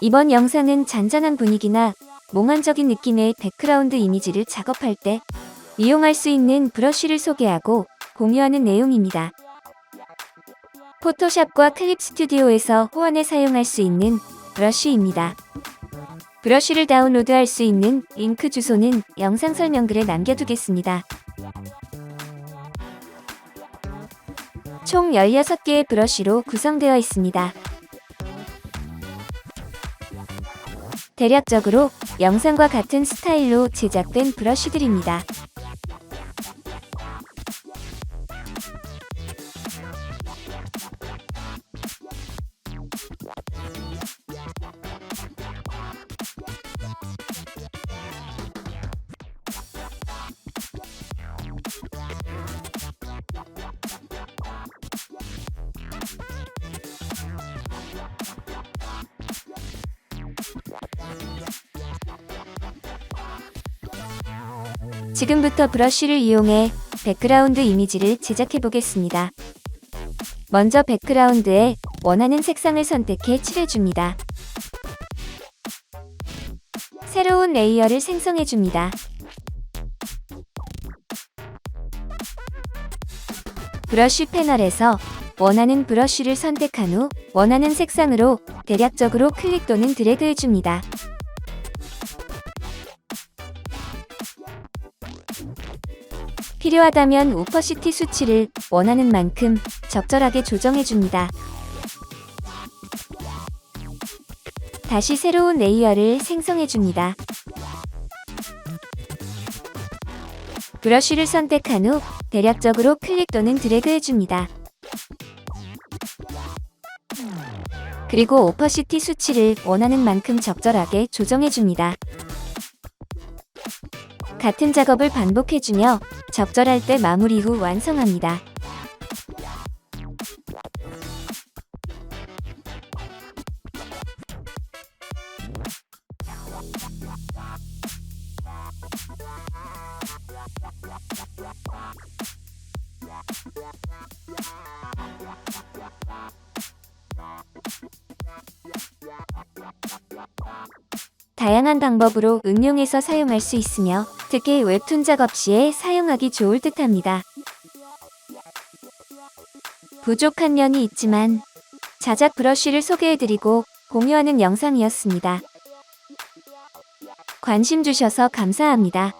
이번 영상은 잔잔한 분위기나 몽환적인 느낌의 백그라운드 이미지를 작업할 때 이용할 수 있는 브러쉬를 소개하고 공유하는 내용입니다. 포토샵과 클립 스튜디오에서 호환에 사용할 수 있는 브러쉬입니다. 브러쉬를 다운로드할 수 있는 링크 주소는 영상 설명글에 남겨두겠습니다. 총 16개의 브러쉬로 구성되어 있습니다. 대략적으로 영상과 같은 스타일로 제작된 브러쉬들입니다. 지금부터 브러쉬를 이용해 백그라운드 이미지를 제작해 보겠습니다. 먼저 백그라운드에 원하는 색상을 선택해 칠해줍니다. 새로운 레이어를 생성해 줍니다. 브러쉬 패널에서 원하는 브러쉬를 선택한 후 원하는 색상으로 대략적으로 클릭 또는 드래그 해줍니다. 필요하다면 오퍼시티 수치를 원하는 만큼 적절하게 조정해 줍니다. 다시 새로운 레이어를 생성해 줍니다. 브러쉬를 선택한 후 대략적으로 클릭 또는 드래그 해줍니다. 그리고 오퍼시티 수치를 원하는 만큼 적절하게 조정해 줍니다. 같은 작업을 반복해주며 적절할 때 마무리 후 완성합니다. 다양한 방법으로 응용해서 사용할 수 있으며 특히 웹툰 작업 시에 사용하기 좋을 듯합니다. 부족한 면이 있지만 자작 브러쉬를 소개해드리고 공유하는 영상이었습니다. 관심 주셔서 감사합니다.